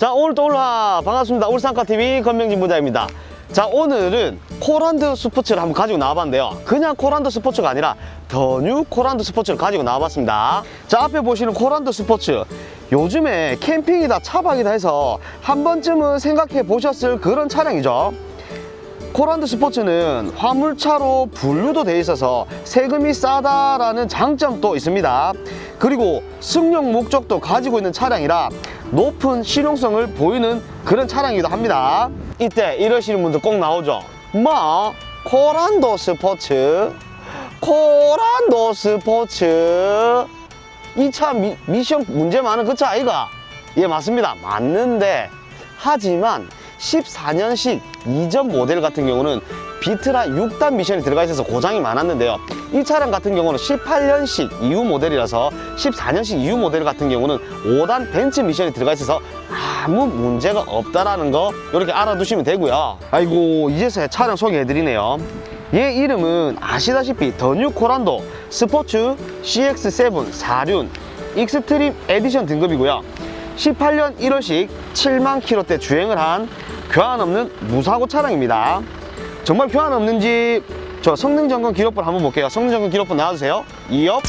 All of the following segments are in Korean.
자 오늘 또 올라. 반갑습니다. 울산카TV 건명진 부자입니다. 자 오늘은 코란드 스포츠를 한번 가지고 나와봤는데요. 그냥 코란드 스포츠가 아니라 더 뉴 코란드 스포츠를 가지고 나와봤습니다. 자 앞에 보시는 코란드 스포츠. 요즘에 캠핑이다 차박이다 해서 한 번쯤은 생각해 보셨을 그런 차량이죠. 코란드 스포츠는 화물차로 분류도 돼 있어서 세금이 싸다라는 장점도 있습니다. 그리고 승용 목적도 가지고 있는 차량이라 높은 실용성을 보이는 그런 차량이기도 합니다. 이때 이러시는 분들 꼭 나오죠. 뭐 코란도 스포츠, 코란도 스포츠. 이 차 미션 문제 많은 그 차 아이가? 예 맞습니다. 맞는데 하지만 14년식 이전 모델 같은 경우는 비트라 6단 미션이 들어가 있어서 고장이 많았는데요. 이 차량 같은 경우는 18년식 이후 모델이라서 14년식 이후 모델 같은 경우는 5단 벤츠 미션이 들어가 있어서 아무 문제가 없다라는 거 이렇게 알아두시면 되고요. 아이고 이제서야 차량 소개해드리네요. 얘 이름은 아시다시피 더 뉴 코란도 스포츠 CX7 4륜 익스트림 에디션 등급이고요. 18년 1월식 7만 킬로대 주행을 한 교환 없는 무사고 차량입니다. 정말 교환 없는지 저 성능 점검 기록부 한번 볼게요. 성능 점검 기록부 나와주세요. 2업.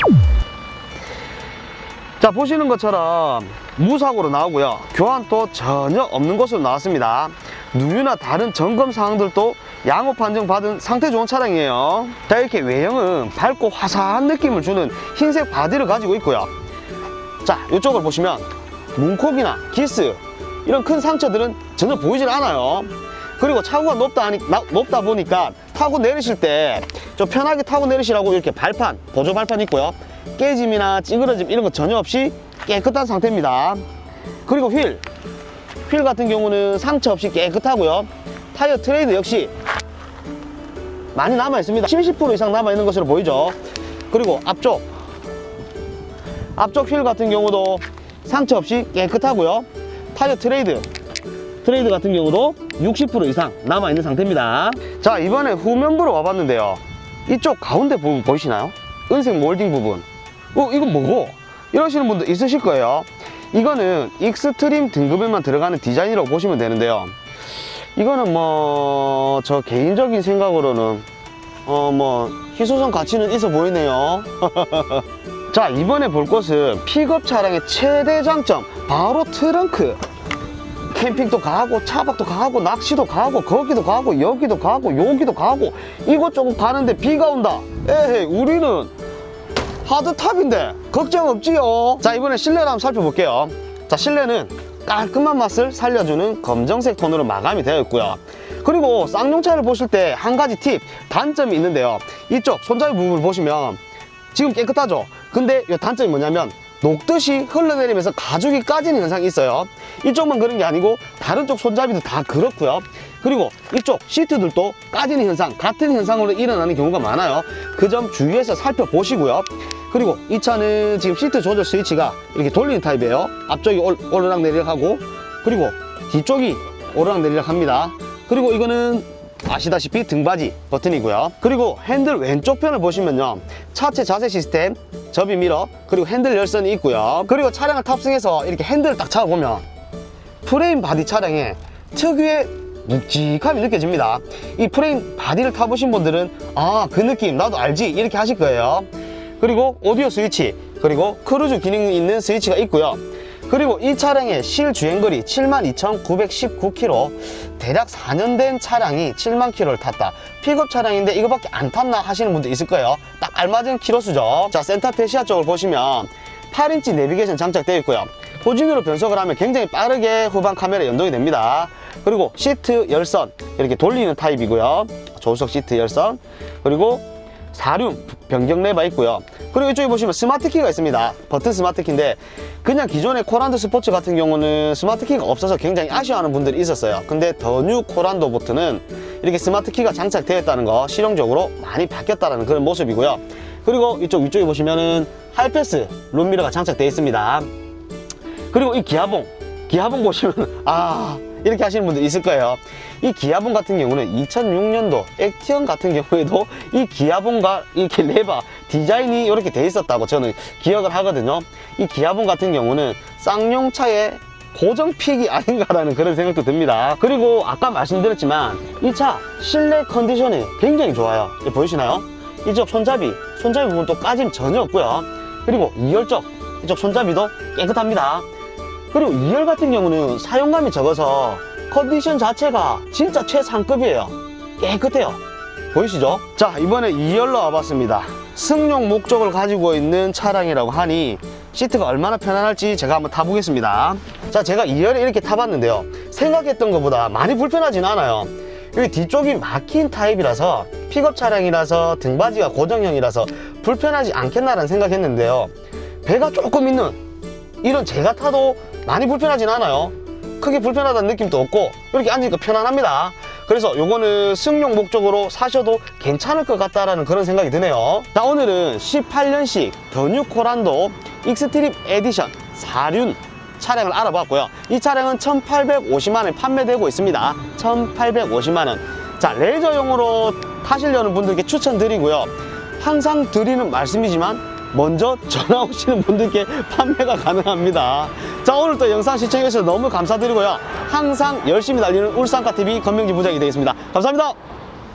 자 보시는 것처럼 무사고로 나오고요. 교환도 전혀 없는 것으로 나왔습니다. 누유나 다른 점검 사항들도 양호 판정 받은 상태 좋은 차량이에요. 자 이렇게 외형은 밝고 화사한 느낌을 주는 흰색 바디를 가지고 있고요. 자 이쪽을 보시면 문콕이나 기스 이런 큰 상처들은 전혀 보이질 않아요 그리고 차고가 높다, 하니, 나- 높다 보니까 타고 내리실 때 좀 편하게 타고 내리시라고 이렇게 발판 보조 발판 있고요. 깨짐이나 찌그러짐 이런 거 전혀 없이 깨끗한 상태입니다. 그리고 휠. 휠 같은 경우는 상처 없이 깨끗하고요. 타이어 트레이드 역시 많이 남아 있습니다. 70% 이상 남아 있는 것으로 보이죠? 그리고 앞쪽. 앞쪽 휠 같은 경우도 상처 없이 깨끗하고요. 타이어 트레이드, 트레이드 같은 경우도 60% 이상 남아있는 상태입니다. 자, 이번에 후면부로 와봤는데요. 이쪽 가운데 부분 보이시나요? 은색 몰딩 부분. 어, 이건 뭐고? 이러시는 분들 있으실 거예요. 이거는 익스트림 등급에만 들어가는 디자인이라고 보시면 되는데요. 이거는 뭐, 저 개인적인 생각으로는, 어, 뭐, 희소성 가치는 있어 보이네요. 자 이번에 볼 것은 픽업 차량의 최대 장점 바로 트렁크 캠핑도 가고 차박도 가고 낚시도 가고 거기도 가고 여기도 가고 여기도 가고 이곳저곳 가는데 비가 온다. 에헤이 우리는 하드탑인데 걱정 없지요. 자 이번에 실내를 한번 살펴볼게요. 자 실내는 깔끔한 맛을 살려주는 검정색 톤으로 마감이 되어 있고요. 그리고 쌍용차를 보실 때 한 가지 팁 단점이 있는데요. 이쪽 손잡이 부분을 보시면 지금 깨끗하죠? 근데 이 단점이 뭐냐면 녹듯이 흘러내리면서 가죽이 까지는 현상이 있어요. 이쪽만 그런 게 아니고 다른 쪽 손잡이도 다 그렇고요. 그리고 이쪽 시트들도 까지는 현상 같은 현상으로 일어나는 경우가 많아요. 그 점 주의해서 살펴보시고요. 그리고 이 차는 지금 시트 조절 스위치가 이렇게 돌리는 타입이에요. 앞쪽이 올- 오르락 내리락 하고 그리고 뒤쪽이 오르락 내리락 합니다. 그리고 이거는 아시다시피 등받이 버튼이고요. 그리고 핸들 왼쪽 편을 보시면요. 차체 자세 시스템 접이 미러 그리고 핸들 열선이 있고요. 그리고 차량을 탑승해서 이렇게 핸들을 딱 잡아보면 프레임 바디 차량에 특유의 묵직함이 느껴집니다. 이 프레임 바디를 타보신 분들은 아 그 느낌 나도 알지? 이렇게 하실 거예요. 그리고 오디오 스위치 그리고 크루즈 기능이 있는 스위치가 있고요 그리고 이 차량의 실주행거리 72,919km 대략 4년 된 차량이 7만 km를 탔다. 픽업 차량인데 이거밖에 안 탔나 하시는 분도 있을 거예요. 딱 알맞은 키로 수죠. 자 센터페시아 쪽을 보시면 8인치 내비게이션 장착되어 있고요. 호중으로 변속을 하면 굉장히 빠르게 후방 카메라 연동이 됩니다. 그리고 시트 열선 이렇게 돌리는 타입이고요. 조수석 시트 열선 그리고 4륜 변경 레바 있고요. 그리고 이쪽에 보시면 스마트 키가 있습니다. 버튼 스마트 키인데 그냥 기존의 코란도 스포츠 같은 경우는 스마트 키가 없어서 굉장히 아쉬워하는 분들이 있었어요. 근데 더 뉴 코란도 보트는 이렇게 스마트 키가 장착되어 있다는 거 실용적으로 많이 바뀌었다는 그런 모습이고요. 그리고 이쪽 위쪽에 보시면은 하이패스 룸미러가 장착되어 있습니다. 그리고 이 기아봉 기아봉 보시면 아 이렇게 하시는 분들 있을 거예요 이 기아봉 같은 경우는 2006년도 액티언 같은 경우에도 이 기아봉과 이렇게 레바 디자인이 이렇게 돼 있었다고 저는 기억을 하거든요 이 기아봉 같은 경우는 쌍용차의 고정픽이 아닌가라는 그런 생각도 듭니다. 그리고 아까 말씀드렸지만 이 차 실내 컨디션이 굉장히 좋아요. 이 보이시나요? 이쪽 손잡이, 손잡이 부분도 까짐 전혀 없고요. 그리고 2열 쪽, 이쪽 손잡이도 깨끗합니다. 그리고 2열 같은 경우는 사용감이 적어서 컨디션 자체가 진짜 최상급이에요. 깨끗해요. 보이시죠? 자, 이번에 2열로 와봤습니다. 승용 목적을 가지고 있는 차량이라고 하니 시트가 얼마나 편안할지 제가 한번 타보겠습니다. 자, 제가 2열에 이렇게 타봤는데요. 생각했던 것보다 많이 불편하진 않아요. 여기 뒤쪽이 막힌 타입이라서 픽업 차량이라서 등받이가 고정형이라서 불편하지 않겠나라는 생각했는데요. 배가 조금 있는 이런 제가 타도 많이 불편하진 않아요. 크게 불편하다는 느낌도 없고 이렇게 앉으니까 편안합니다. 그래서 요거는 승용 목적으로 사셔도 괜찮을 것 같다라는 그런 생각이 드네요. 자 오늘은 18년식 더뉴 코란도 익스트림 에디션 4륜 차량을 알아봤고요. 이 차량은 1,850만 원에 판매되고 있습니다. 1,850만 원. 자 레저용으로 타시려는 분들께 추천드리고요. 항상 드리는 말씀이지만 먼저 전화 오시는 분들께 판매가 가능합니다. 자, 오늘 또 영상 시청해주셔서 너무 감사드리고요. 항상 열심히 달리는 울산카TV 건명지 부장이 되겠습니다. 감사합니다.